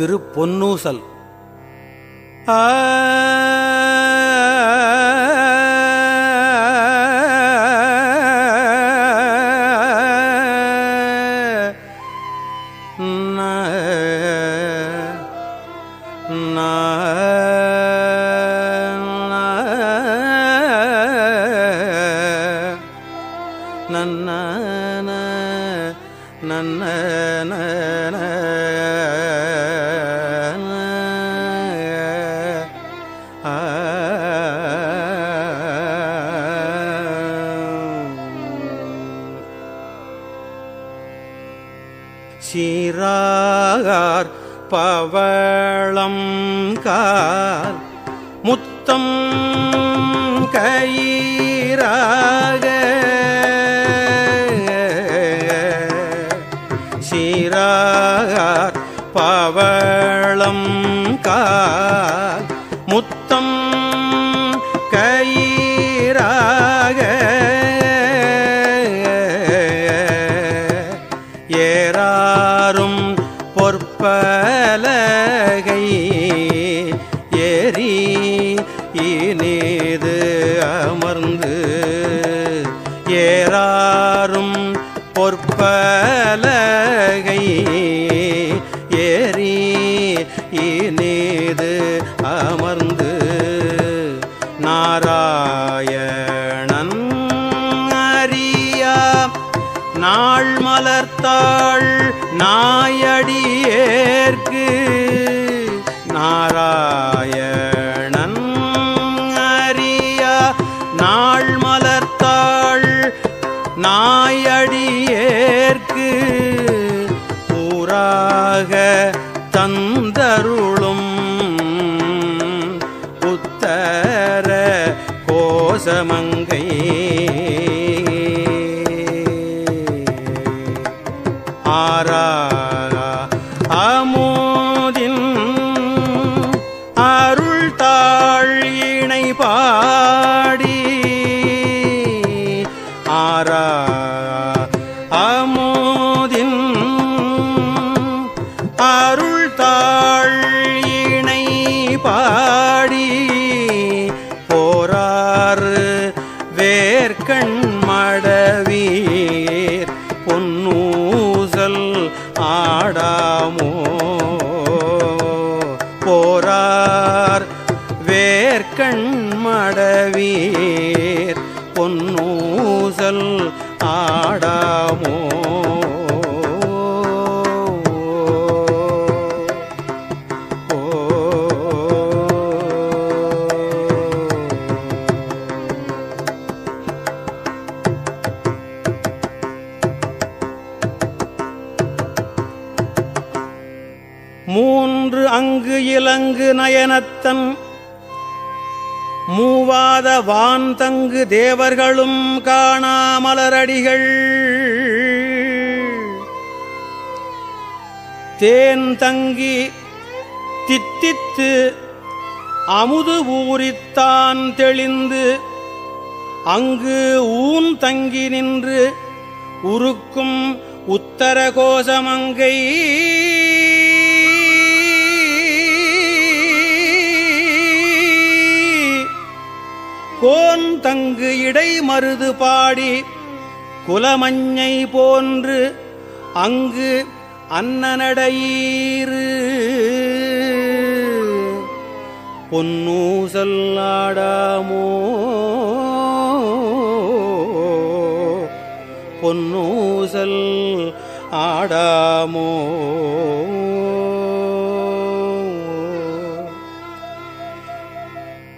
திரு பொன்னூசல் ஆ நன்ன நன்ன பவளம் கால் முத்தம் கயிறாக. சீரார் பவளம் கால் பொற்பலகை நாள் மலர்த்தாள் நாயடியேற்கு. நாராயணன் அறியா நாள் மலர்த்தாள் நாயடியேற்கு. பூராக தந்தருளும் உத்தர கோசமங்கை ஆரா அமோதின் அருள் தாழ் இணை பாடி. ஆரா. அமோதின் அருள் பாடி. நயனத்தன் மூவாத வான் தங்கு தேவர்களும் காணாமலரடிகள் தேன் தங்கி தித்தித்து அமுது ஊரித்தான் தெளிந்து அங்கு ஊன் தங்கி நின்று உருக்கும் உத்தர கோன் தங்கு இடை மருது பாடி குலமஞ்சை போன்று அங்கு அன்னநடையீரு பொன்னூசல்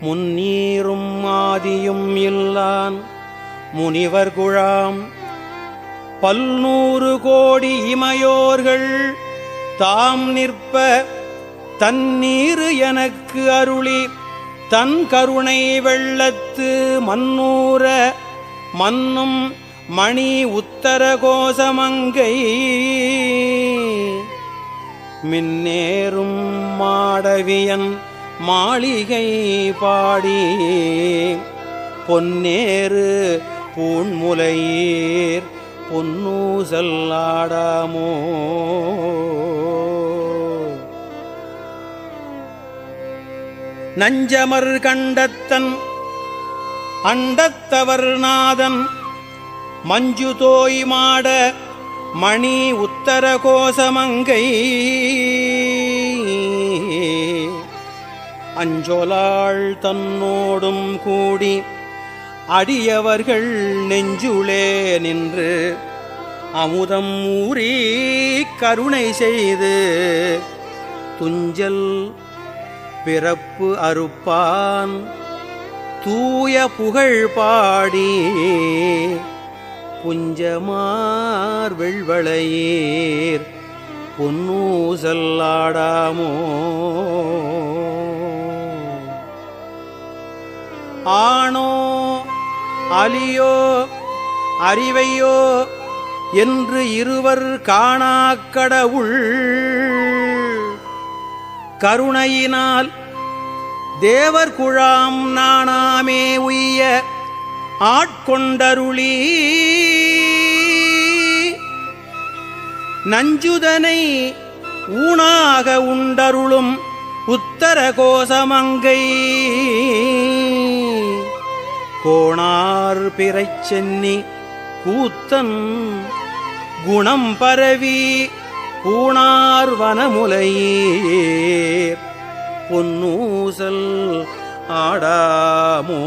முன்னீரும் ஆதியும் இல்லான் முனிவர் குழாம். பல்நூறு கோடி இமையோர்கள் தாம் நிற்ப தன்னீரு எனக்கு அருளி தன் கருணை வெள்ளத்து மன்னூர மன்னும் மணி உத்தர கோசமங்கை. மின்னேறும் மாடவியன் மாளிகை பாடி பொன்னேறு பூண்முலையீர் பொன்னூசல் ஆடாமோ. நஞ்சமர் கண்டத்தன் அண்டத்தவர் நாதன் மஞ்சு தோய் மாட மணி உத்தர கோசமங்கை. அஞ்சொலாள் தன்னோடும் கூடி அடியவர்கள் நெஞ்சுளே நின்று அமுதம் ஊறி கருணை செய்து துஞ்சல் பிறப்பு அறுப்பான். தூய புகழ் பாடி புஞ்சமார் வெள்வளையீர். பொன்னூசல்லாடாமோ ஆணோ அலியோ அறிவையோ என்று இருவர் காணாக்கடவுள் கருணையினால் தேவர் குழாம் நாணாமே உய்ய ஆட்கொண்டருளி. நஞ்சுதனை ஊனாக உண்டருளும் உத்தர கோசமங்கை கோணார் பிறைச் சென்னி கூத்தன் குணம் பரவி பூணார் வனமுலையீர். பொன்னூசல் ஆடாமோ?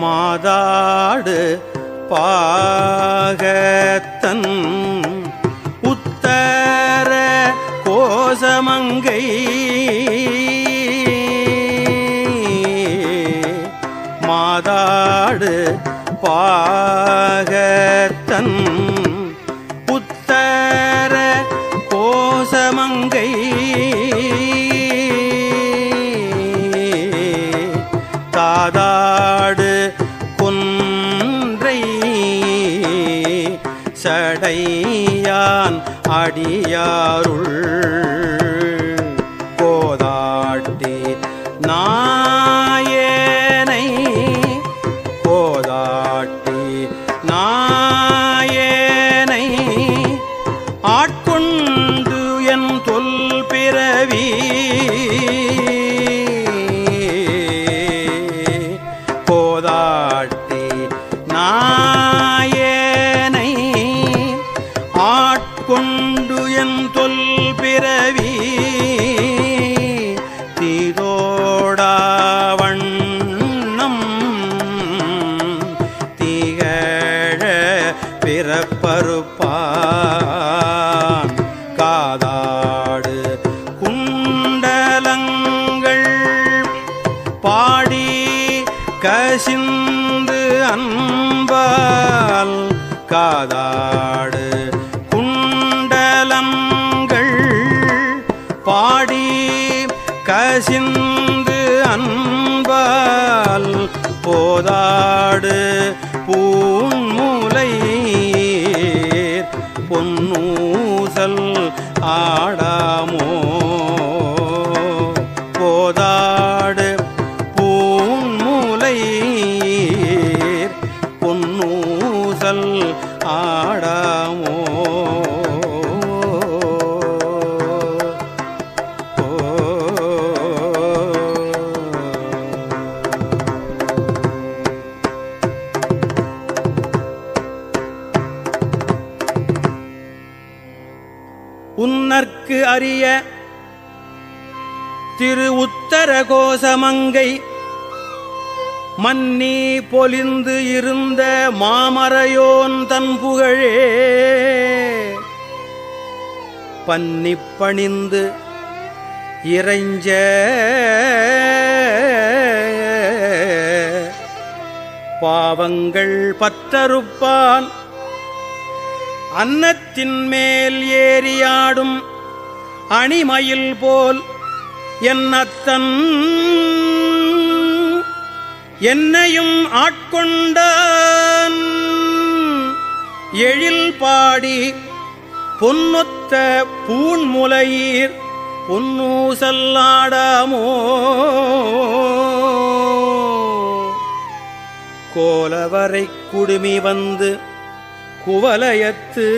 மாதாடு பாக கோசமங்கை மாதாடு பாகத்தன் சடையான் அடியாருள். குண்டலங்கள் பாடி கசிந்து அன்பால் காதாடு குண்டலங்கள் பாடி கசிந்து அன்பால் போதாடு பூன்முலை பொன்னூசல் ஆடாமோ உன்னற்கு அறிய திரு உத்தர கோசமங்கை மன்னி பொலிந்து இருந்த மாமரையோன் தன் புகழே. பன்னி பணிந்து இறைஞ்ச பாவங்கள் பற்றறுப்பான் அன்னத்தின் மேல் ஏறியாடும் அணிமயில் போல் என் அத்தன் என்னையும் ஆட்கொண்டான். எழில் பாடி பொன்னொத்த பூன்முலையீர் பொன்னூசல்லாடாமோ. கோலவரை குடுமி வந்து குவலயத்து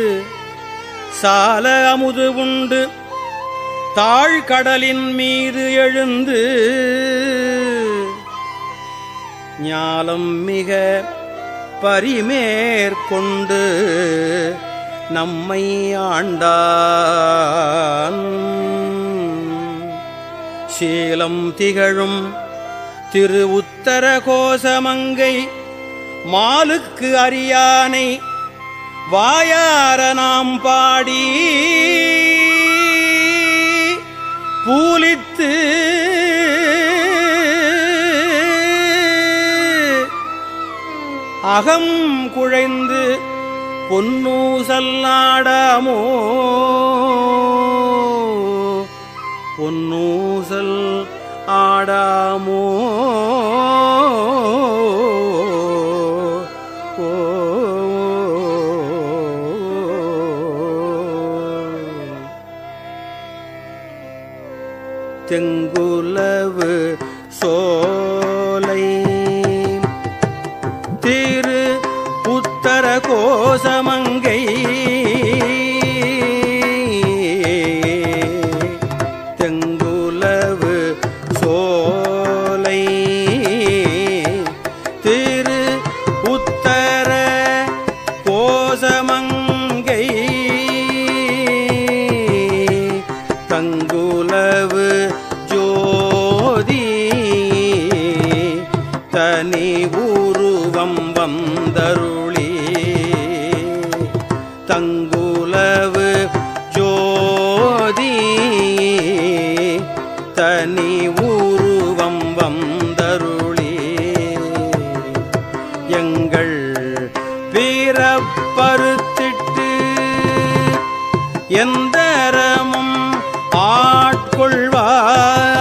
சால அமுது உண்டு. தாழ்கடலின் மீது எழுந்து ஞாலம் மிக பரிமேற்கொண்டு நம்மை ஆண்டான். சீலம் திகழும் திரு உத்தர கோசமங்கை மாலுக்கு அரியானை வாயார நாம் பாடி பூலித்து அகம் குழைந்து பொன்னூசல்லாடமோ எந்தரமும் ஆட்கொள்வார்.